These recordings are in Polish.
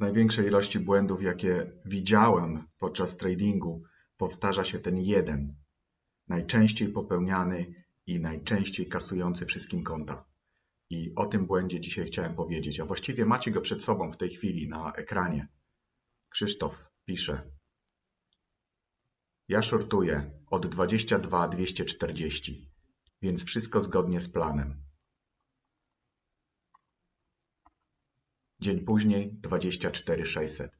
Z największej ilości błędów, jakie widziałem podczas tradingu, powtarza się ten jeden. Najczęściej popełniany i najczęściej kasujący wszystkim konta. I o tym błędzie dzisiaj chciałem powiedzieć, a właściwie macie go przed sobą w tej chwili na ekranie. Krzysztof pisze. Ja shortuję od 22 240, więc wszystko zgodnie z planem. Dzień później 24 600.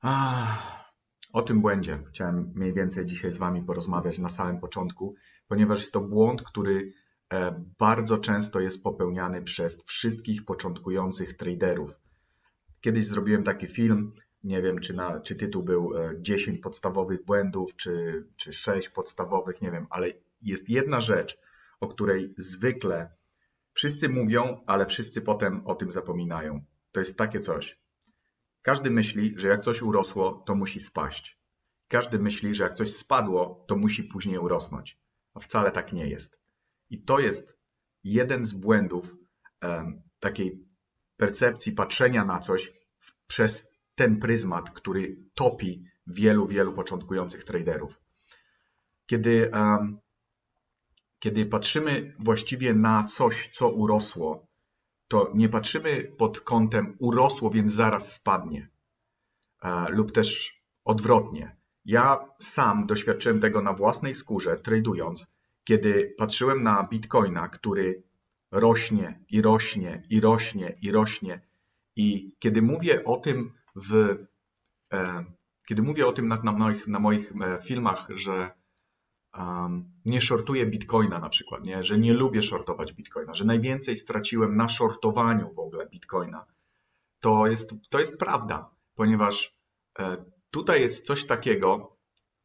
Ah, o tym błędzie chciałem mniej więcej dzisiaj z Wami porozmawiać na samym początku, ponieważ jest to błąd, który e, bardzo często jest popełniany przez wszystkich początkujących traderów. Kiedyś zrobiłem taki film, nie wiem czy, na, czy tytuł był e, 10 podstawowych błędów, czy, czy 6 podstawowych, nie wiem, ale jest jedna rzecz, o której zwykle wszyscy mówią, ale wszyscy potem o tym zapominają. To jest takie coś. Każdy myśli, że jak coś urosło, to musi spaść. Każdy myśli, że jak coś spadło, to musi później urosnąć. A wcale tak nie jest. I to jest jeden z błędów em, takiej percepcji patrzenia na coś przez ten pryzmat, który topi wielu, wielu początkujących traderów. Kiedy, em, kiedy patrzymy właściwie na coś, co urosło, to nie patrzymy pod kątem urosło, więc zaraz spadnie. E, lub też odwrotnie. Ja sam doświadczyłem tego na własnej skórze, tradując, kiedy patrzyłem na bitcoina, który rośnie i rośnie i rośnie i rośnie. I kiedy mówię o tym w, e, kiedy mówię o tym na, na moich, na moich e, filmach, że um, nie shortuję bitcoina na przykład, nie? że nie lubię shortować bitcoina, że najwięcej straciłem na shortowaniu w ogóle bitcoina, to jest, to jest prawda, ponieważ e, tutaj jest coś takiego,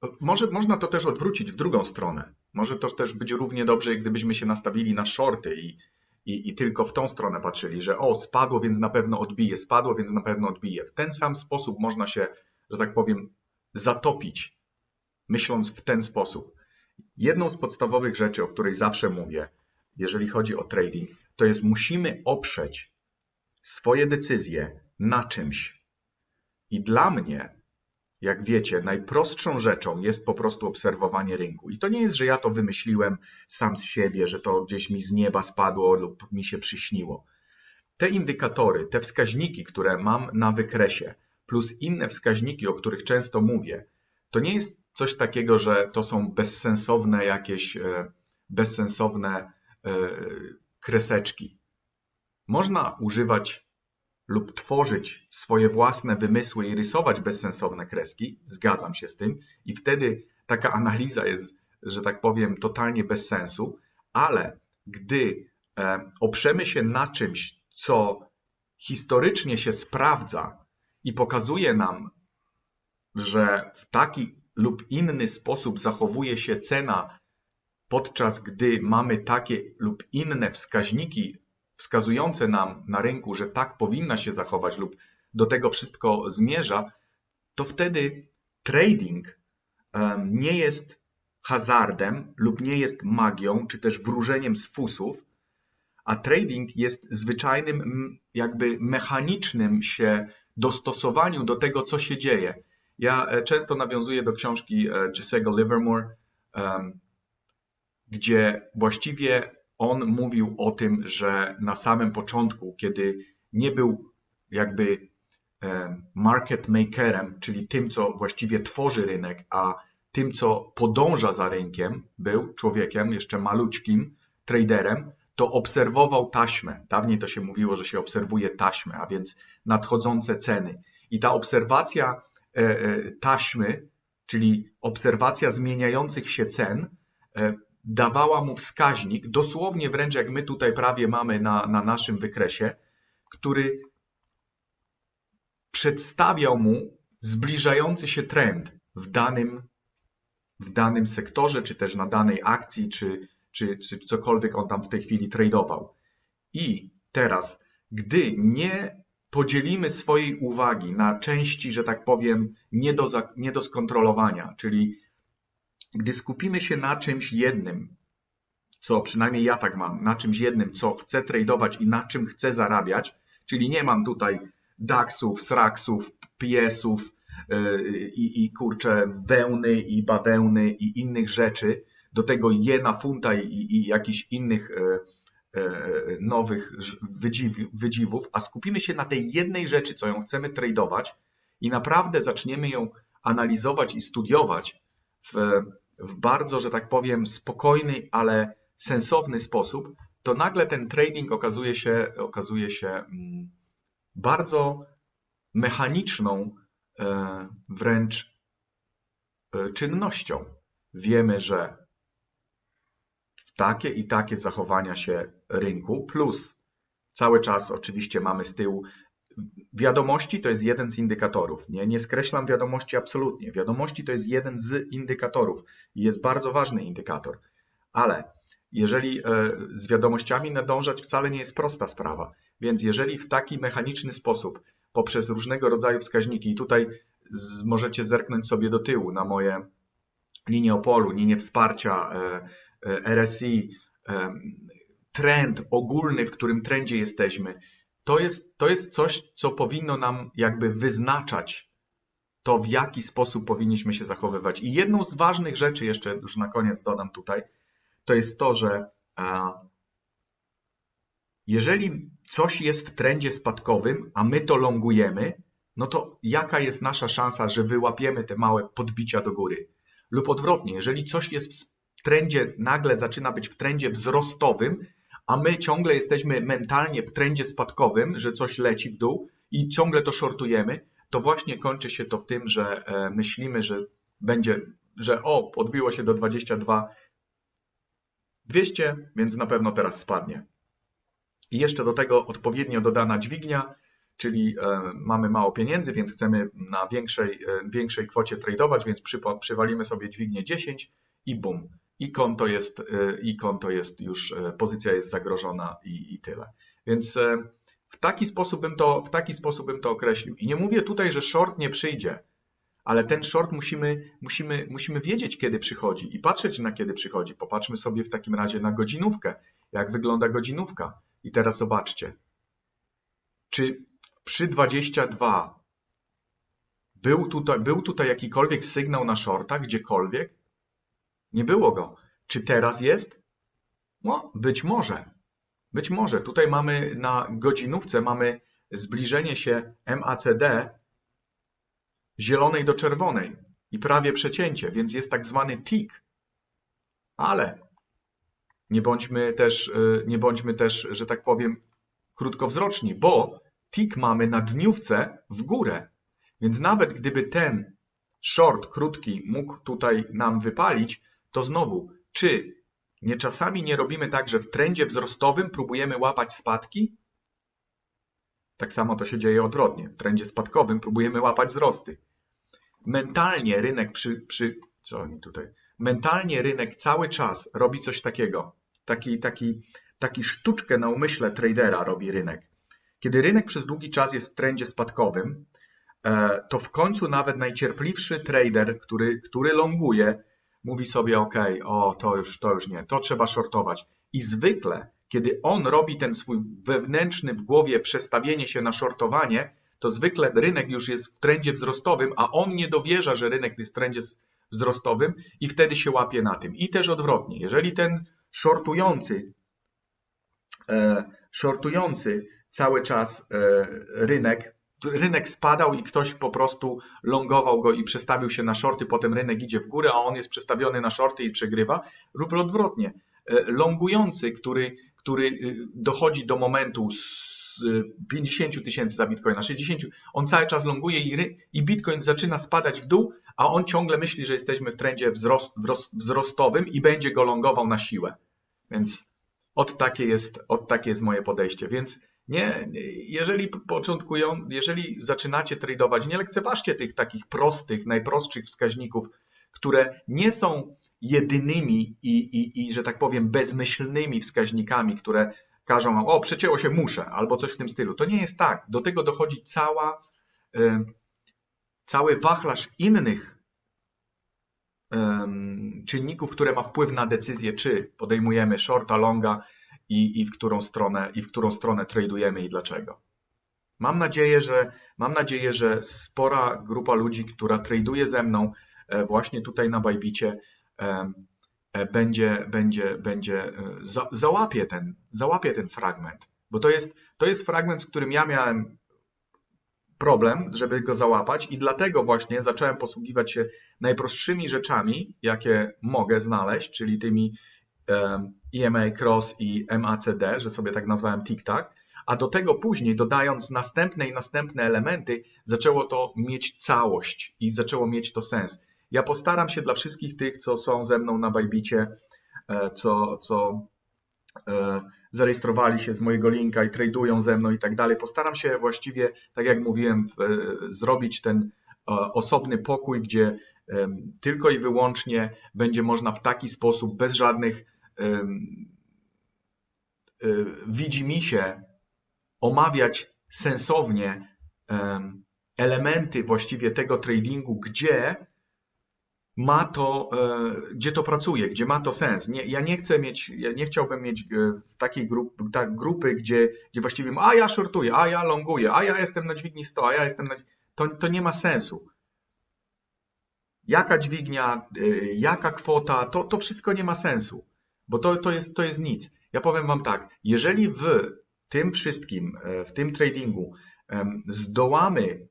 e, może można to też odwrócić w drugą stronę. Może to też być równie dobrze, gdybyśmy się nastawili na shorty i, i, i tylko w tą stronę patrzyli, że o, spadło, więc na pewno odbije, spadło, więc na pewno odbije. W ten sam sposób można się, że tak powiem, zatopić, myśląc w ten sposób. Jedną z podstawowych rzeczy, o której zawsze mówię, jeżeli chodzi o trading, to jest musimy oprzeć swoje decyzje na czymś. I dla mnie, jak wiecie, najprostszą rzeczą jest po prostu obserwowanie rynku. I to nie jest, że ja to wymyśliłem sam z siebie, że to gdzieś mi z nieba spadło lub mi się przyśniło. Te indykatory, te wskaźniki, które mam na wykresie, plus inne wskaźniki, o których często mówię, to nie jest coś takiego, że to są bezsensowne jakieś e, bezsensowne e, kreseczki. Można używać lub tworzyć swoje własne wymysły i rysować bezsensowne kreski, zgadzam się z tym, i wtedy taka analiza jest, że tak powiem, totalnie bez sensu, ale gdy e, oprzemy się na czymś, co historycznie się sprawdza i pokazuje nam, że w taki lub inny sposób zachowuje się cena, podczas gdy mamy takie lub inne wskaźniki wskazujące nam na rynku, że tak powinna się zachować lub do tego wszystko zmierza, to wtedy trading nie jest hazardem lub nie jest magią, czy też wróżeniem z fusów, a trading jest zwyczajnym, jakby mechanicznym się dostosowaniu do tego, co się dzieje. Ja e, często nawiązuję do książki e, Jesse'ego Livermore, gdzie właściwie on mówił o tym, że na samym początku, kiedy nie był jakby market makerem, czyli tym, co właściwie tworzy rynek, a tym, co podąża za rynkiem, był człowiekiem jeszcze malućkim, traderem, to obserwował taśmę. Dawniej to się mówiło, że się obserwuje taśmę, a więc nadchodzące ceny. I ta obserwacja taśmy, czyli obserwacja zmieniających się cen, e, dawała mu wskaźnik, dosłownie wręcz jak my tutaj prawie mamy na, na naszym wykresie, który przedstawiał mu zbliżający się trend w danym, w danym sektorze, czy też na danej akcji, czy, czy, czy cokolwiek on tam w tej chwili tradował. I teraz, gdy nie podzielimy swojej uwagi na części, że tak powiem, nie do, nie do skontrolowania, czyli gdy skupimy się na czymś jednym, co przynajmniej ja tak mam, na czymś jednym, co chcę tradować i na czym chcę zarabiać, czyli nie mam tutaj DAX-ów, SRAX-ów, PS-ów yy, i, i kurczę wełny i bawełny i innych rzeczy, do tego jena, funta i, i jakichś innych yy, nowych wydziw, wydziwów, a skupimy się na tej jednej rzeczy, co ją chcemy tradować i naprawdę zaczniemy ją analizować i studiować w, w bardzo, że tak powiem, spokojny, ale sensowny sposób, to nagle ten trading okazuje się, okazuje się mm, bardzo mechaniczną e, wręcz e, czynnością. Wiemy, że takie i takie zachowania się rynku, plus cały czas oczywiście mamy z tyłu Wiadomości to jest jeden z indykatorów. Nie, nie skreślam wiadomości absolutnie. Wiadomości to jest jeden z indykatorów i jest bardzo ważny indykator. Ale jeżeli e, z wiadomościami nadążać wcale nie jest prosta sprawa. Więc jeżeli w taki mechaniczny sposób, poprzez różnego rodzaju wskaźniki, i tutaj możecie zerknąć sobie do tyłu na moje linie opolu, linie wsparcia, e, e, RSI, trend ogólny, w którym trendzie jesteśmy, to jest, to jest coś, co powinno nam jakby wyznaczać to, w jaki sposób powinniśmy się zachowywać. I jedną z ważnych rzeczy, jeszcze już na koniec dodam tutaj, to jest to, że jeżeli coś jest w trendzie spadkowym, a my to longujemy, no to jaka jest nasza szansa, że wyłapiemy te małe podbicia do góry? Lub odwrotnie, jeżeli coś jest w trendzie, nagle zaczyna być w trendzie wzrostowym, a my ciągle jesteśmy mentalnie w trendzie spadkowym, że coś leci w dół i ciągle to shortujemy, to właśnie kończy się to w tym, że e, myślimy, że będzie, że o, odbiło się do 22 200, więc na pewno teraz spadnie. I jeszcze do tego odpowiednio dodana dźwignia, czyli e, mamy mało pieniędzy, więc chcemy na większej, e, większej kwocie tradować, więc przywalimy sobie dźwignię 10 i bum i konto jest, y, i konto jest już, y, pozycja jest zagrożona i, i tyle. Więc y, w taki, sposób bym to, w taki sposób bym to określił. I nie mówię tutaj, że short nie przyjdzie, ale ten short musimy, musimy, musimy wiedzieć, kiedy przychodzi i patrzeć na kiedy przychodzi. Popatrzmy sobie w takim razie na godzinówkę. Jak wygląda godzinówka? I teraz zobaczcie. Czy przy 22 był tutaj, był tutaj jakikolwiek sygnał na shorta, gdziekolwiek? Nie było go. Czy teraz jest? No, być może. Być może. Tutaj mamy na godzinówce mamy zbliżenie się MACD zielonej do czerwonej i prawie przecięcie, więc jest tak zwany tick. Ale nie bądźmy też, y, nie bądźmy też, że tak powiem, krótkowzroczni, bo tick mamy na dniówce w górę. Więc nawet gdyby ten short krótki mógł tutaj nam wypalić, to znowu, czy nie czasami nie robimy tak, że w trendzie wzrostowym próbujemy łapać spadki? Tak samo to się dzieje odwrotnie. W trendzie spadkowym próbujemy łapać wzrosty. Mentalnie rynek przy, przy co oni tutaj? Mentalnie rynek cały czas robi coś takiego. Taki, taki, taki sztuczkę na umyśle tradera robi rynek. Kiedy rynek przez długi czas jest w trendzie spadkowym, e, to w końcu nawet najcierpliwszy trader, który, który longuje, mówi sobie, ok, o, to już, to już nie, to trzeba shortować. I zwykle, kiedy on robi ten swój wewnętrzny w głowie przestawienie się na shortowanie, to zwykle rynek już jest w trendzie wzrostowym, a on nie dowierza, że rynek jest w trendzie wzrostowym i wtedy się łapie na tym. I też odwrotnie, jeżeli ten shortujący, e, shortujący cały czas e, rynek rynek spadał i ktoś po prostu longował go i przestawił się na shorty, potem rynek idzie w górę, a on jest przestawiony na shorty i przegrywa, lub odwrotnie. E, longujący, który, który e, dochodzi do momentu z 50 e, tysięcy za bitcoina, 60, on cały czas longuje i, i bitcoin zaczyna spadać w dół, a on ciągle myśli, że jesteśmy w trendzie wzrost, wzrostowym i będzie go longował na siłę. Więc od takie jest, od takie jest moje podejście. Więc nie, jeżeli początkują, jeżeli zaczynacie tradować, nie lekceważcie tych takich prostych, najprostszych wskaźników, które nie są jedynymi i, i, i że tak powiem, bezmyślnymi wskaźnikami, które każą wam, o, przecięło się, muszę, albo coś w tym stylu. To nie jest tak. Do tego dochodzi cała, y, cały wachlarz innych czynników, które ma wpływ na decyzję, czy podejmujemy shorta, longa, i, i, w którą stronę, i w którą stronę tradujemy i dlaczego. Mam nadzieję, że mam nadzieję, że spora grupa ludzi, która traduje ze mną e, właśnie tutaj na Bajbicie, e, e, będzie, będzie, będzie za, załapie ten, załapie ten fragment, bo to jest, to jest fragment, z którym ja miałem problem, żeby go załapać i dlatego właśnie zacząłem posługiwać się najprostszymi rzeczami, jakie mogę znaleźć, czyli tymi EMA Cross i MACD, że sobie tak nazwałem TikTok, a do tego później dodając następne i następne elementy, zaczęło to mieć całość i zaczęło mieć to sens. Ja postaram się dla wszystkich tych, co są ze mną na Bajbicie, e, co, co e, zarejestrowali się z mojego linka i tradują ze mną i tak dalej. Postaram się właściwie, tak jak mówiłem, e, zrobić ten e, osobny pokój, gdzie tylko i wyłącznie będzie można w taki sposób, bez żadnych em, e, widzimisię, omawiać sensownie em, elementy właściwie tego tradingu, gdzie ma to, e, gdzie to pracuje, gdzie ma to sens. Nie, ja nie chcę mieć, ja nie chciałbym mieć e, w takiej grup, tak, grupy, gdzie, gdzie właściwie a ja shortuję, a ja longuję, a ja jestem na dźwigni 100, a ja jestem na... To, to nie ma sensu. Jaka dźwignia, e, jaka kwota, to, to wszystko nie ma sensu, bo to, to, jest, to jest nic. Ja powiem Wam tak, jeżeli w tym wszystkim, e, w tym tradingu zdołamy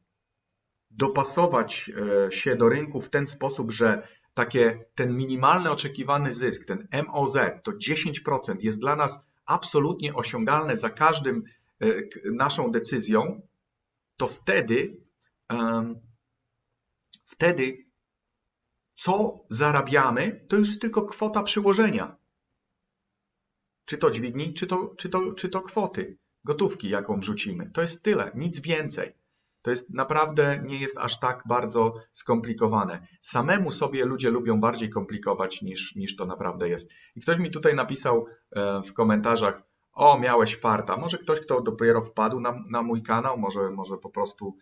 dopasować e, się do rynku w ten sposób, że takie, ten minimalny oczekiwany zysk, ten MOZ, to 10% jest dla nas absolutnie osiągalne za każdym e, naszą decyzją, to wtedy, wtedy co zarabiamy, to już tylko kwota przyłożenia. Czy to dźwigni, czy to, czy to, czy to kwoty, gotówki, jaką wrzucimy. To jest tyle, nic więcej. To jest naprawdę nie jest aż tak bardzo skomplikowane. Samemu sobie ludzie lubią bardziej komplikować niż, niż to naprawdę jest. I ktoś mi tutaj napisał e, w komentarzach, o, miałeś farta. Może ktoś, kto dopiero wpadł na, na mój kanał, może, może po prostu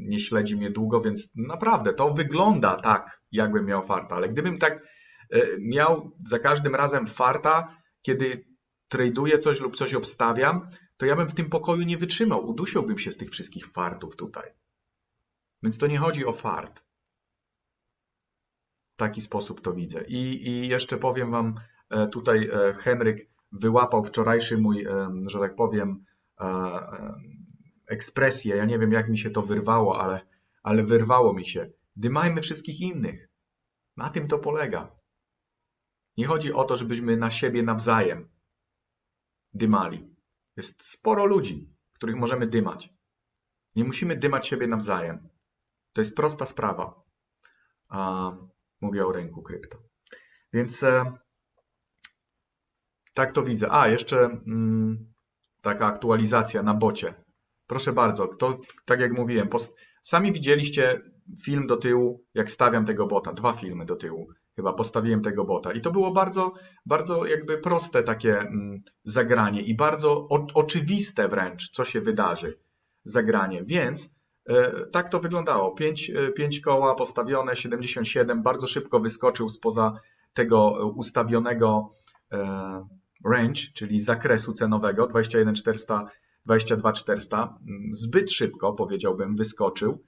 nie śledzi mnie długo, więc naprawdę to wygląda tak, jakbym miał farta. Ale gdybym tak e, miał za każdym razem farta, kiedy traduję coś lub coś obstawiam, to ja bym w tym pokoju nie wytrzymał. Udusiłbym się z tych wszystkich fartów tutaj. Więc to nie chodzi o fart. W taki sposób to widzę. I, i jeszcze powiem Wam, e, tutaj e, Henryk wyłapał wczorajszy mój, em, że tak powiem, e, em, ekspresję. Ja nie wiem, jak mi się to wyrwało, ale, ale wyrwało mi się. Dymajmy wszystkich innych. Na tym to polega. Nie chodzi o to, żebyśmy na siebie nawzajem dymali. Jest sporo ludzi, których możemy dymać. Nie musimy dymać siebie nawzajem. To jest prosta sprawa. A, mówię o rynku krypto. Więc e, tak to widzę. A, jeszcze mm, taka aktualizacja na bocie. Proszę bardzo, to, tak jak mówiłem, sami widzieliście film do tyłu, jak stawiam tego bota. Dwa filmy do tyłu. Chyba postawiłem tego bota. I to było bardzo, bardzo jakby proste takie mm, zagranie i bardzo o, oczywiste wręcz, co się wydarzy. Zagranie. Więc e, tak to wyglądało. Pięć, e, pięć koła postawione, 77, bardzo szybko wyskoczył spoza tego e, ustawionego e, range, czyli zakresu cenowego 21 400, 22 400. Mm, Zbyt szybko, powiedziałbym, wyskoczył.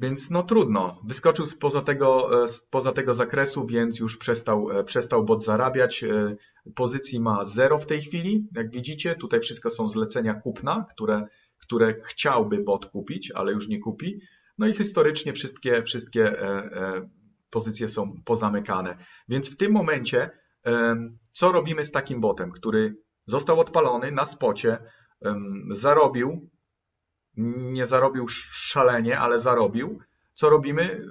Więc no trudno. Wyskoczył spoza tego, e, spoza tego zakresu, więc już przestał, e, przestał bot zarabiać. E, Pozycji ma zero w tej chwili. Jak widzicie, tutaj wszystko są zlecenia kupna, które, które chciałby bot kupić, ale już nie kupi. No i historycznie wszystkie, wszystkie e, e, pozycje są pozamykane. Więc w tym momencie, co robimy z takim botem, który został odpalony na spocie, zarobił, nie zarobił sz- szalenie, ale zarobił. Co robimy? Y,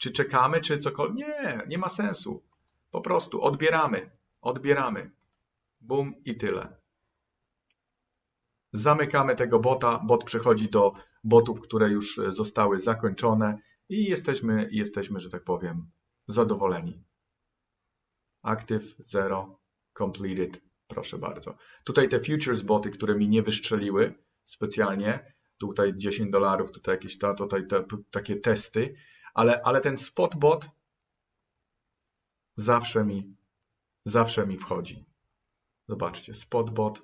Czy czekamy, czy cokolwiek? Nie, nie ma sensu. Po prostu odbieramy, odbieramy. Bum i tyle. Zamykamy tego bota, bot przechodzi do botów, które już e, zostały zakończone i jesteśmy, jesteśmy, że tak powiem, zadowoleni. Active, zero, completed, proszę bardzo. Tutaj te futures boty, które mi nie wystrzeliły specjalnie, tutaj 10 dolarów, tutaj jakieś ta, tutaj te, takie testy, ale, ale ten spot bot zawsze mi, zawsze mi wchodzi. Zobaczcie, spot bot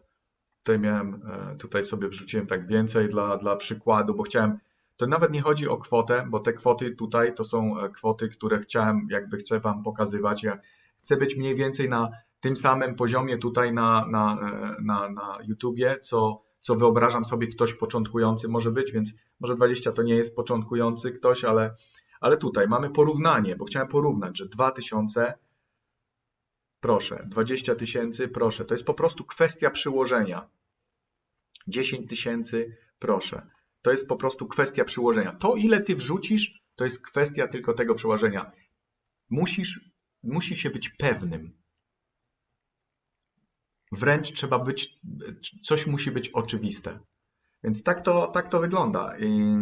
tutaj miałem, e, tutaj sobie wrzuciłem tak więcej dla, dla przykładu, bo chciałem, to nawet nie chodzi o kwotę, bo te kwoty tutaj to są e, kwoty, które chciałem, jakby chcę Wam pokazywać. Ja chcę być mniej więcej na tym samym poziomie tutaj na, na, e, na, na YouTubie, co, co wyobrażam sobie ktoś początkujący może być, więc może 20 to nie jest początkujący ktoś, ale, ale tutaj mamy porównanie, bo chciałem porównać, że 2000 proszę, 20 tysięcy, proszę. To jest po prostu kwestia przyłożenia. 10 tysięcy, proszę. To jest po prostu kwestia przyłożenia. To, ile ty wrzucisz, to jest kwestia tylko tego przyłożenia. Musisz, musi się być pewnym. Wręcz trzeba być, coś musi być oczywiste. Więc tak to, tak to wygląda. I...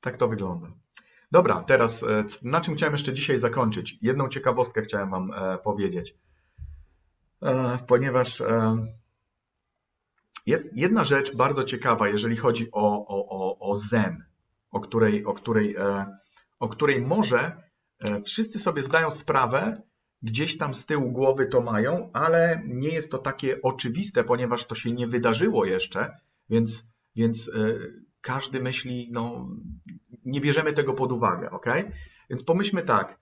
Tak to wygląda. Dobra, teraz e, na czym chciałem jeszcze dzisiaj zakończyć? Jedną ciekawostkę chciałem Wam e, powiedzieć. E, Ponieważ jest jedna rzecz bardzo ciekawa, jeżeli chodzi o, o, o, o Zen, o której, o, której, e, o której może e, wszyscy sobie zdają sprawę, gdzieś tam z tyłu głowy to mają, ale nie jest to takie oczywiste, ponieważ to się nie wydarzyło jeszcze, więc, więc e, każdy myśli, no nie bierzemy tego pod uwagę, ok? Więc pomyślmy tak,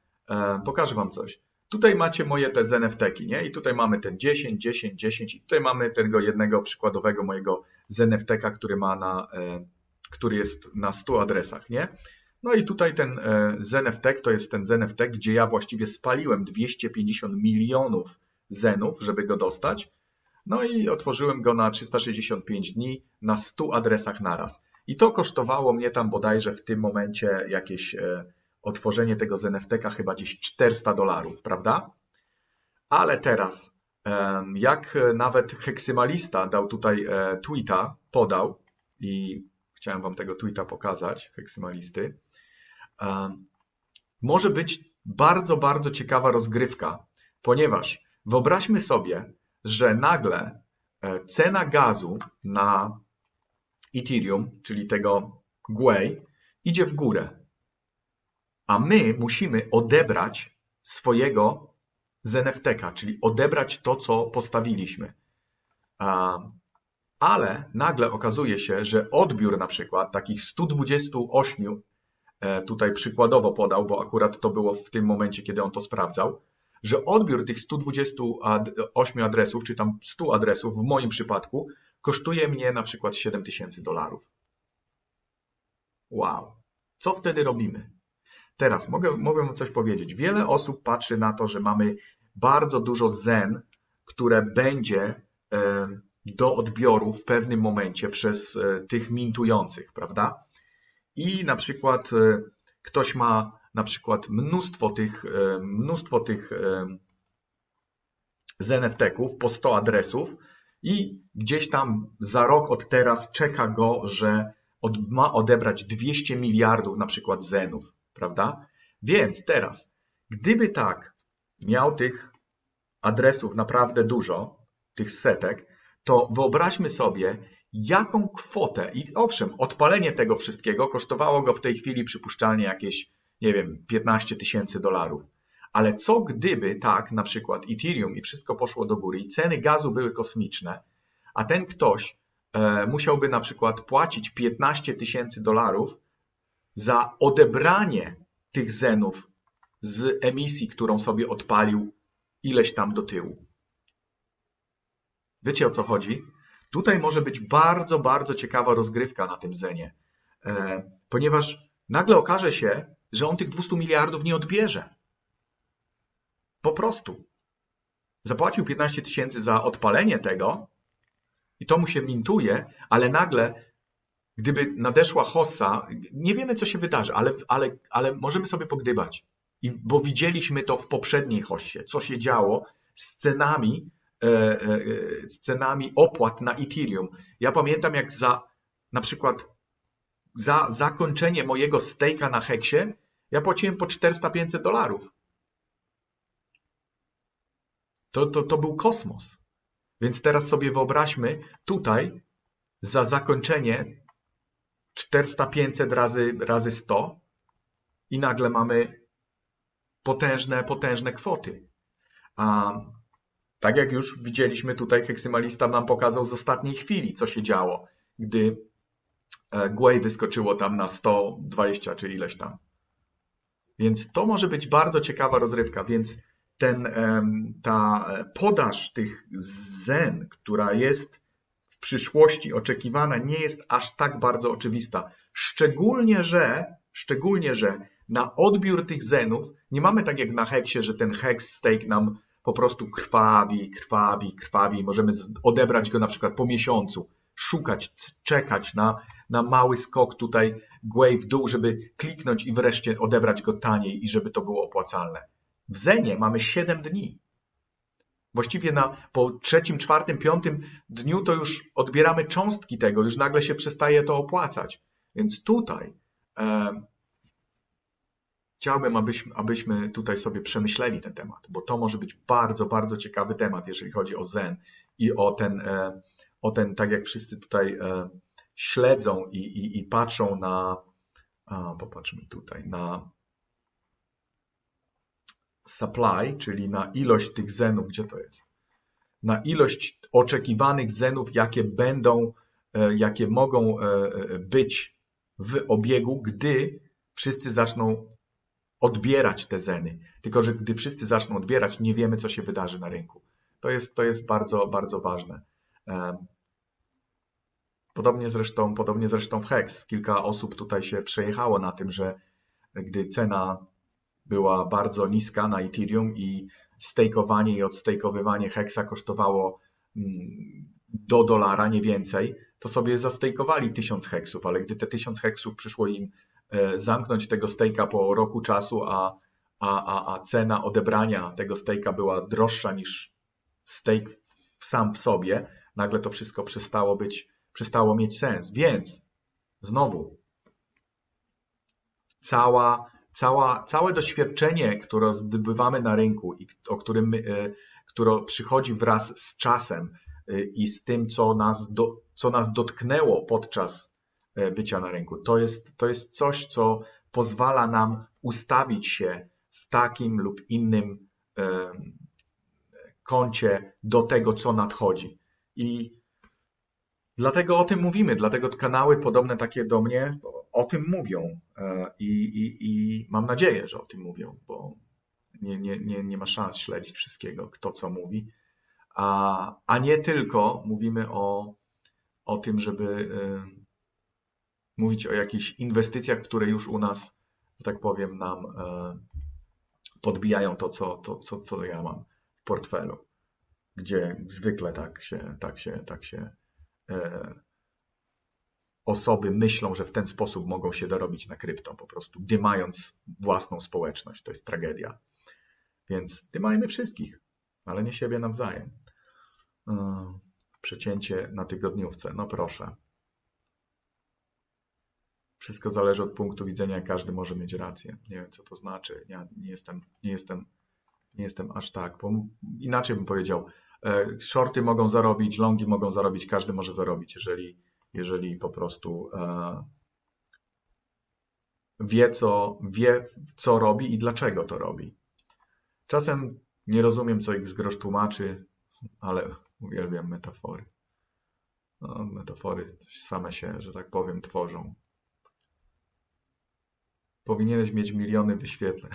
pokażę Wam coś. Tutaj macie moje te ZNFT-ki, nie? I tutaj mamy ten 10, 10, 10 i tutaj mamy tego jednego przykładowego mojego ZNFT-ka, który ma na, który jest na 100 adresach, nie? No i tutaj ten e, ZNFT to jest ten ZNFT, gdzie ja właściwie spaliłem 250 milionów zenów, żeby go dostać. No i otworzyłem go na 365 dni na 100 adresach naraz. I to kosztowało mnie tam bodajże w tym momencie jakieś e, otworzenie tego z NFT-ka chyba gdzieś 400 dolarów, prawda? Ale teraz, em, jak nawet heksymalista dał tutaj e, tweeta, podał i chciałem wam tego tweeta pokazać, heksymalisty, może być bardzo, bardzo ciekawa rozgrywka, ponieważ wyobraźmy sobie, że nagle e, cena gazu na Ethereum, czyli tego Gwei, idzie w górę. A my musimy odebrać swojego z NFT-ka, czyli odebrać to, co postawiliśmy. Ale nagle okazuje się, że odbiór na przykład takich 128, e, tutaj przykładowo podał, bo akurat to było w tym momencie, kiedy on to sprawdzał, że odbiór tych 128 adresów, czy tam 100 adresów w moim przypadku, kosztuje mnie na przykład 7000 dolarów. Wow. Co wtedy robimy? Teraz mogę, mogę coś powiedzieć. Wiele osób patrzy na to, że mamy bardzo dużo zen, które będzie e, do odbioru w pewnym momencie przez e, tych mintujących, prawda? I na przykład e, ktoś ma na przykład mnóstwo tych, e, mnóstwo tych e, z NFT-ków po 100 adresów i gdzieś tam za rok od teraz czeka go, że od, ma odebrać 200 miliardów na przykład zenów, prawda? Więc teraz, gdyby tak miał tych adresów naprawdę dużo, tych setek, to wyobraźmy sobie, jaką kwotę, i owszem, odpalenie tego wszystkiego kosztowało go w tej chwili przypuszczalnie jakieś, nie wiem, 15 tysięcy dolarów. Ale co gdyby tak, na przykład Ethereum i wszystko poszło do góry i ceny gazu były kosmiczne, a ten ktoś e, musiałby na przykład płacić 15 tysięcy dolarów za odebranie tych zenów z emisji, którą sobie odpalił ileś tam do tyłu. Wiecie o co chodzi? Tutaj może być bardzo, bardzo ciekawa rozgrywka na tym zenie, e, ponieważ nagle okaże się, że on tych 200 miliardów nie odbierze. Po prostu. Zapłacił 15 tysięcy za odpalenie tego i to mu się mintuje, ale nagle, gdyby nadeszła hossa, nie wiemy, co się wydarzy, ale, ale, ale możemy sobie pogdybać. I, bo widzieliśmy to w poprzedniej hossie, co się działo z cenami, z cenami opłat na Ethereum. Ja pamiętam, jak za na przykład za zakończenie mojego stejka na Heksie, ja płaciłem po 400-500 dolarów. To, to, to był kosmos. Więc teraz sobie wyobraźmy tutaj za zakończenie 400-500 razy, razy 100 i nagle mamy potężne, potężne kwoty. A tak jak już widzieliśmy tutaj, heksymalista nam pokazał z ostatniej chwili, co się działo, gdy e, Gwei wyskoczyło tam na 120 czy ileś tam. Więc to może być bardzo ciekawa rozrywka, więc ten, ta podaż tych zen, która jest w przyszłości oczekiwana, nie jest aż tak bardzo oczywista. Szczególnie, że, szczególnie, że na odbiór tych zenów nie mamy tak jak na heksie, że ten hex stake nam po prostu krwawi, krwawi, krwawi. Możemy odebrać go na przykład po miesiącu, szukać, czekać na, na mały skok tutaj głębiej w dół, żeby kliknąć i wreszcie odebrać go taniej i żeby to było opłacalne. W Zenie mamy 7 dni. Właściwie na, po trzecim, czwartym, piątym dniu to już odbieramy cząstki tego, już nagle się przestaje to opłacać. Więc tutaj chciałbym, abyśmy, abyśmy tutaj sobie przemyśleli ten temat, bo to może być bardzo, bardzo ciekawy temat, jeżeli chodzi o Zen i o ten, e, o ten tak jak wszyscy tutaj e, śledzą i, i, i patrzą na, popatrzmy tutaj, na supply, czyli na ilość tych zenów, gdzie to jest? Na ilość oczekiwanych zenów, jakie będą, e, jakie mogą być w obiegu, gdy wszyscy zaczną odbierać te zeny. Tylko, że gdy wszyscy zaczną odbierać, nie wiemy, co się wydarzy na rynku. To jest, to jest bardzo, bardzo ważne. Podobnie zresztą, podobnie zresztą w Hex. Kilka osób tutaj się przejechało na tym, że gdy cena była bardzo niska na Ethereum i stejkowanie i odstejkowywanie Hexa kosztowało mm, do dolara, nie więcej, to sobie zastejkowali 1000 heksów, ale gdy te 1000 heksów przyszło im zamknąć tego stejka po roku czasu, a, a, a, a cena odebrania tego stejka była droższa niż stejk sam w sobie, nagle to wszystko przestało być, przestało mieć sens. Więc znowu, cała, cała, całe doświadczenie, które zdobywamy na rynku i o którym, e, które przychodzi wraz z czasem e, i z tym, co nas, do, co nas dotknęło podczas E, bycia na rynku. To jest, to jest coś, co pozwala nam ustawić się w takim lub innym e, kącie do tego, co nadchodzi. I dlatego o tym mówimy, dlatego kanały podobne takie do mnie o tym mówią e, i, i, i mam nadzieję, że o tym mówią, bo nie, nie, nie, nie ma szans śledzić wszystkiego, kto co mówi, a, a nie tylko mówimy o, o tym, żeby mówić o jakichś inwestycjach, które już u nas, że tak powiem, nam e, podbijają to, co, to, co, co ja mam w portfelu, gdzie zwykle tak się, tak się, tak się e, osoby myślą, że w ten sposób mogą się dorobić na krypto, po prostu dymając własną społeczność. To jest tragedia. Więc dymajmy wszystkich, ale nie siebie nawzajem. E, przecięcie na tygodniówce, no proszę. Wszystko zależy od punktu widzenia, każdy może mieć rację. Nie wiem, co to znaczy. Ja nie jestem, nie jestem, nie jestem aż tak. Bo inaczej bym powiedział, e, shorty mogą zarobić, longi mogą zarobić, każdy może zarobić, jeżeli, jeżeli po prostu e, wie, co, wie, co robi i dlaczego to robi. Czasem nie rozumiem, co X grosz tłumaczy, ale uwielbiam metafory. No, metafory same się, że tak powiem, tworzą powinieneś mieć miliony wyświetleń.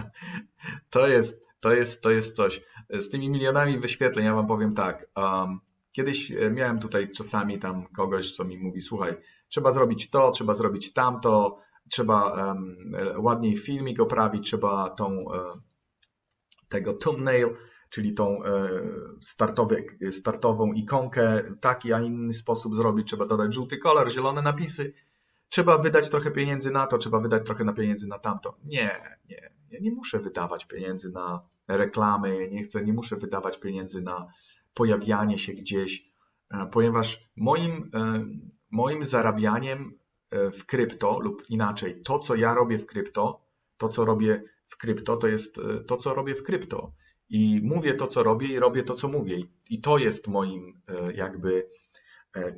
to, jest, to, jest, to jest coś. Z tymi milionami wyświetleń ja wam powiem tak. Um, kiedyś e, miałem tutaj czasami tam kogoś, co mi mówi, słuchaj, trzeba zrobić to, trzeba zrobić tamto, trzeba um, ładniej filmik oprawić, trzeba tą um, tego thumbnail, czyli tą startowy, startową ikonkę w taki, a inny sposób zrobić, trzeba dodać żółty kolor, zielone napisy trzeba wydać trochę pieniędzy na to, trzeba wydać trochę na pieniędzy na tamto. Nie, nie, ja nie muszę wydawać pieniędzy na reklamy, nie chcę, nie muszę wydawać pieniędzy na pojawianie się gdzieś, e, ponieważ moim, e, moim zarabianiem e, w krypto lub inaczej, to co ja robię w krypto, to co robię w krypto, to jest to co robię w krypto. I mówię to, co robię i robię to, co mówię. I to jest moim jakby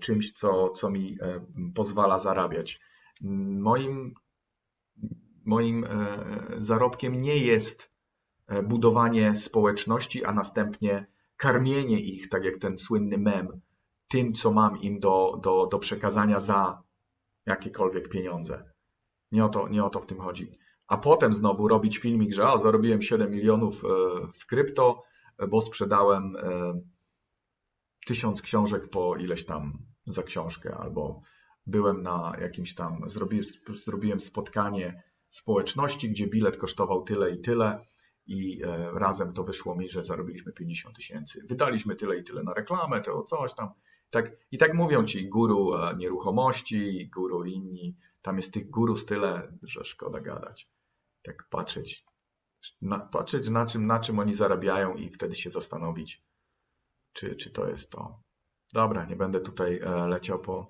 czymś, co, co mi e, pozwala zarabiać. Moim moim e, zarobkiem nie jest e, budowanie społeczności, a następnie karmienie ich, tak jak ten słynny mem, tym, co mam im do, do, do przekazania za jakiekolwiek pieniądze. Nie o, to, nie o to w tym chodzi. A potem znowu robić filmik, że o, zarobiłem 7 milionów e, w krypto, e, bo sprzedałem e, tysiąc książek po ileś tam za książkę, albo byłem na jakimś tam, zrobiłem, zrobiłem spotkanie społeczności, gdzie bilet kosztował tyle i tyle i e, razem to wyszło mi, że zarobiliśmy 50 tysięcy. Wydaliśmy tyle i tyle na reklamę, to coś tam. Tak, I tak mówią ci guru e, nieruchomości, guru inni. Tam jest tych gurus tyle, że szkoda gadać. Tak patrzeć, na, patrzeć na czym, na czym oni zarabiają i wtedy się zastanowić, czy, czy to jest to. Dobra, nie będę tutaj e, leciał po,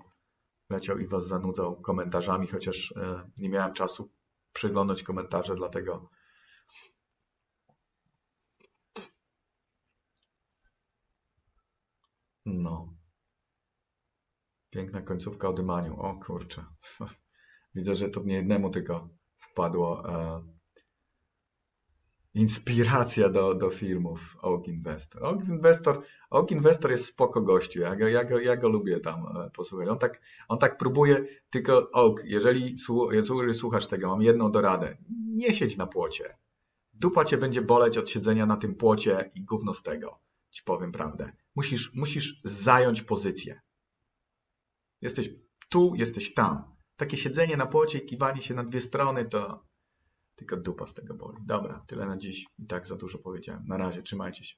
leciał i was zanudzał komentarzami, chociaż e, nie miałem czasu przeglądać komentarze, dlatego no. Piękna końcówka o dymaniu. O kurczę. Widzę, że to nie jednemu tylko wpadło e, inspiracja do, do filmów Oak Investor. Oak Investor, Oak Investor jest spoko gościu. Ja go, ja go, ja go lubię tam e, posłuchać. On tak, on tak próbuje, tylko Oak, jeżeli, jeżeli słuchasz tego, mam jedną doradę. Nie siedź na płocie. Dupa cię będzie boleć od siedzenia na tym płocie i gówno z tego. Ci powiem prawdę. Musisz, musisz zająć pozycję. Jesteś tu, jesteś tam. Takie siedzenie na płocie i kiwanie się na dwie strony to tylko dupa z tego boli. Dobra, tyle na dziś. I tak za dużo powiedziałem. Na razie, trzymajcie się.